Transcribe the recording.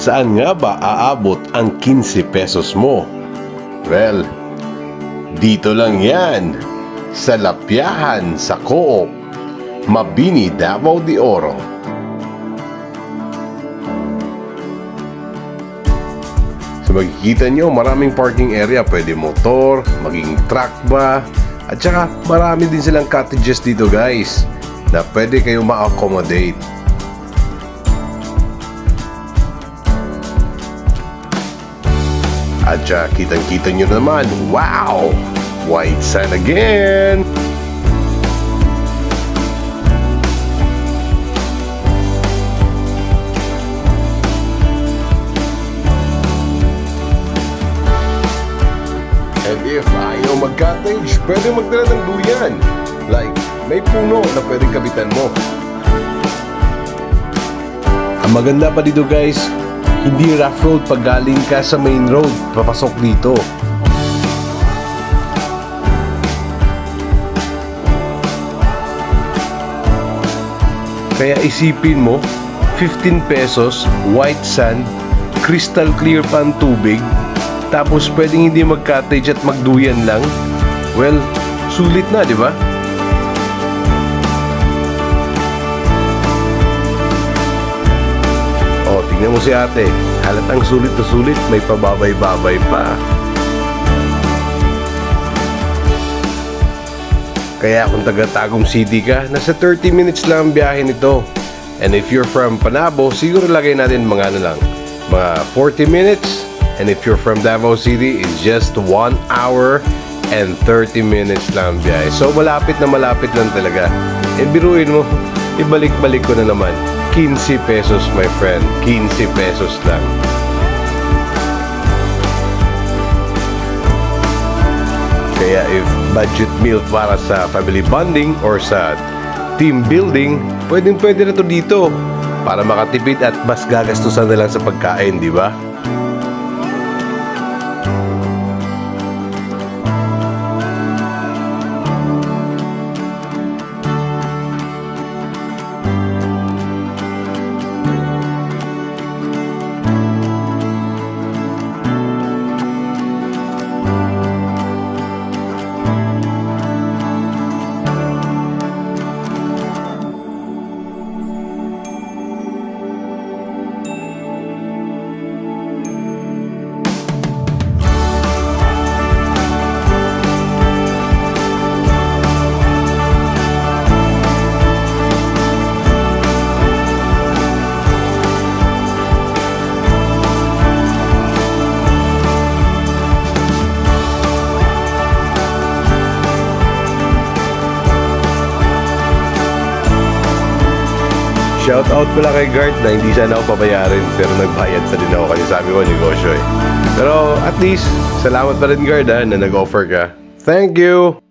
Saan nga ba aabot ang 15 pesos mo? Well, dito lang yan. Sa Lapyahan sa Coop. Mabini, Davao de Oro. So makikita nyo, maraming parking area. Pwede motor, maging truck ba. At saka marami din silang cottages dito guys na pwede kayong ma-accommodate. At saka kitang-kita nyo naman, wow! White sand again! And if ayaw mag-cottage, pwede magdala ng duyan. Like, may puno na pwedeng kabitan mo. Ang maganda pa dito guys, hindi rough road pag galing ka sa main road, papasok dito. Kaya isipin mo, 15 pesos, white sand, crystal clear pa ang tubig, tapos pwedeng hindi mag-cottage at magduyan lang. Well, sulit na, di ba? Tingnan mo si ate. Halatang sulit na sulit, may pababay-babay pa. Kaya kung taga Tagum City ka, nasa 30 minutes lang ang biyahe nito. And if you're from Panabo, siguro lagay natin mga ano lang, mga 40 minutes. And if you're from Davao City, it's just 1 hour and 30 minutes lang ang biyahe. So malapit na malapit lang talaga. And biruin mo, ibalik-balik ko na naman. 15 pesos my friend, 15 pesos lang. Kaya if budget meal para sa family bonding or sa team building, pwedeng pwede na to dito para makatipid at mas gagastusan na lang sa pagkain, di ba? Shout out pala kay Gart na hindi sana ako pabayarin pero nagbayad pa din ako kasi sabi ko negosyo eh. Pero at least, salamat pa rin Gart ha, na nag-offer ka. Thank you!